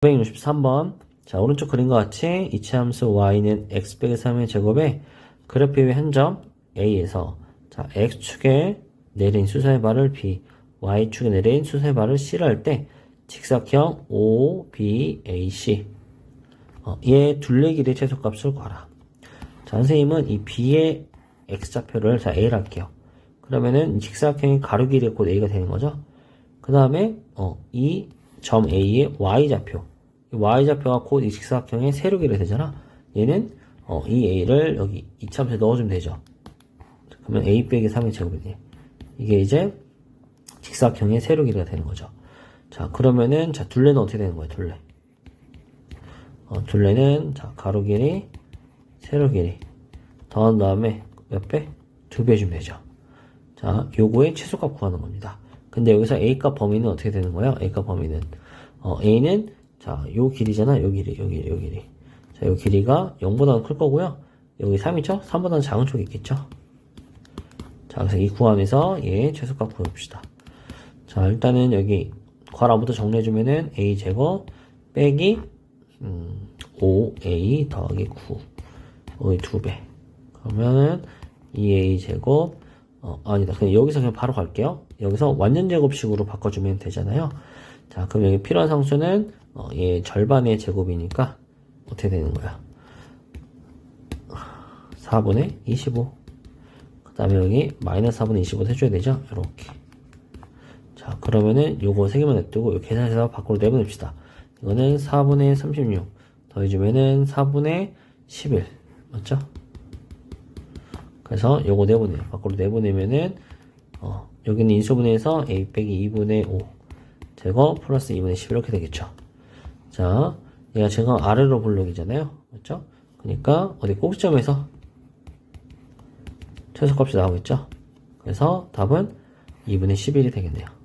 963번. 자, 오른쪽 그림과 같이 이치함수 y는 x 빼기 3의 제곱에 그래프의 한 점 a에서 자, x축에 내린 수소의 발을 b, y축에 내린 수소의 발을 c를 할 때 직사형 o, b, a, c 어, 얘 둘레 길이의 최소값을 구하라. 자, 선생님은 이 b의 x좌표를 자, a를 할게요. 그러면은 이 직사각형의 가로 길이가 곧 a가 되는 거죠. 그 다음에 어, 이 점 a의 y좌표 이 y좌표가 곧 이 직사각형의 세로 길이 되잖아. 얘는 어, 이 a를 여기 이참수에 넣어주면 되죠. 그러면 a 빼기 3의 제곱이 돼. 이게 이제 직사각형의 세로 길이가 되는 거죠. 자 그러면은 자 둘레는 어떻게 되는 거예요? 둘레. 어, 둘레는 자 가로 길이 세로 길이 더한 다음에 몇 배? 두 배 주면 되죠. 자, 요거의 최소값 구하는 겁니다. 근데 여기서 A값 범위는 어떻게 되는 거예요? A값 범위는 어, A는 자, 요 길이잖아. 요 길이, 요 길이, 요 길이. 자, 요 길이가 0보다는 클 거고요. 여기 3이죠? 3보다는 작은 쪽이 있겠죠? 자, 그래서 이 구함에서 얘 최소값 구해봅시다. 자, 일단은 여기 괄호부터 정리해주면은 A 제곱 빼기 음, 5A 더하기 9. 여기 2배. 그러면은 2A 제곱 어, 아니다. 그냥 여기서 그냥 바로 갈게요. 여기서 완전 제곱식으로 바꿔주면 되잖아요. 자, 그럼 여기 필요한 상수는 어, 얘 절반의 제곱이니까 어떻게 되는 거야? 4분의 25. 그 다음에 여기 마이너스 4분의 25 해줘야 되죠? 이렇게. 자, 그러면은 요거 세 개만 냅두고 요 계산해서 밖으로 내보냅시다. 이거는 4분의 36 더해주면은 4분의 11 맞죠? 그래서 요거 내보내요. 밖으로 내보내면은 어, 여기는 인수분해에서 a 빼기 2분의 5 제곱 플러스 2분의 10 이렇게 되겠죠. 자, 얘가 지금 아래로 블록이잖아요. 맞죠? 그러니까 어디 꼭지점에서 최소값이 나오겠죠. 그래서 답은 2분의 11이 되겠네요.